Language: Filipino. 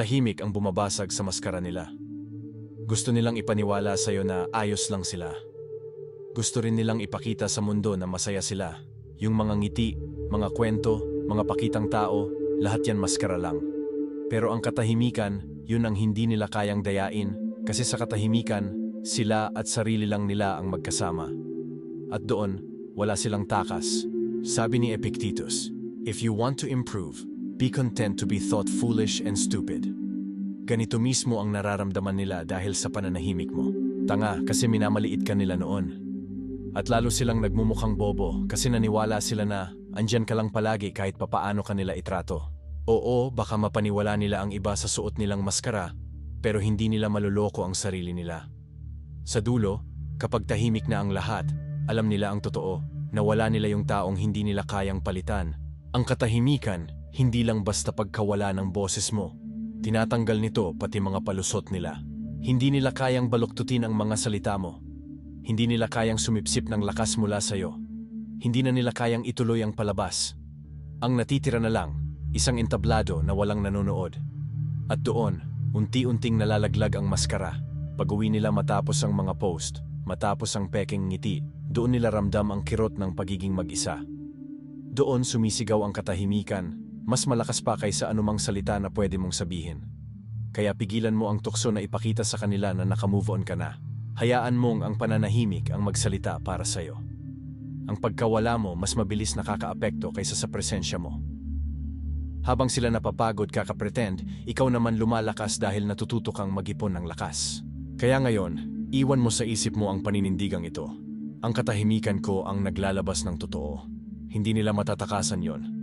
tahimik ang bumabasag sa maskara nila. Gusto nilang ipaniwala sa'yo na ayos lang sila. Gusto rin nilang ipakita sa mundo na masaya sila. Yung mga ngiti, mga kwento, mga pakitang tao, lahat yan maskara lang. Pero ang katahimikan, yun ang hindi nila kayang dayain kasi sa katahimikan, sila at sarili lang nila ang magkasama. At doon, wala silang takas. Sabi ni Epictetus, If you want to improve, be content to be thought foolish and stupid. Ganito mismo ang nararamdaman nila dahil sa pananahimik mo. Tanga kasi minamaliit ka nila noon. At lalo silang nagmumukhang bobo kasi naniwala sila na andyan ka lang palagi kahit papaano ka nila itrato. Oo, baka mapaniwala nila ang iba sa suot nilang maskara, pero hindi nila maluloko ang sarili nila. Sa dulo, kapag tahimik na ang lahat, alam nila ang totoo, na wala nila yung taong hindi nila kayang palitan. Ang katahimikan, hindi lang basta pagkawala ng boses mo. Tinatanggal nito pati mga palusot nila. Hindi nila kayang baluktutin ang mga salita mo. Hindi nila kayang sumipsip ng lakas mula sa'yo. Hindi na nila kayang ituloy ang palabas. Ang natitira na lang, isang entablado na walang nanonood. At doon, unti-unting nalalaglag ang maskara. Pag-uwi nila matapos ang mga post, matapos ang peking ngiti, doon nila ramdam ang kirot ng pagiging mag-isa. Doon sumisigaw ang katahimikan, mas malakas pa kaysa anumang salita na pwede mong sabihin. Kaya pigilan mo ang tukso na ipakita sa kanila na nakamove on ka na. Hayaan mong ang pananahimik ang magsalita para sa'yo. Ang pagkawala mo mas mabilis nakakaapekto kaysa sa presensya mo. Habang sila napapagod kakapretend, ikaw naman lumalakas dahil natututo kang magipon ng lakas. Kaya ngayon, iwan mo sa isip mo ang paninindigang ito. Ang katahimikan ko ang naglalabas ng totoo. Hindi nila matatakasan yon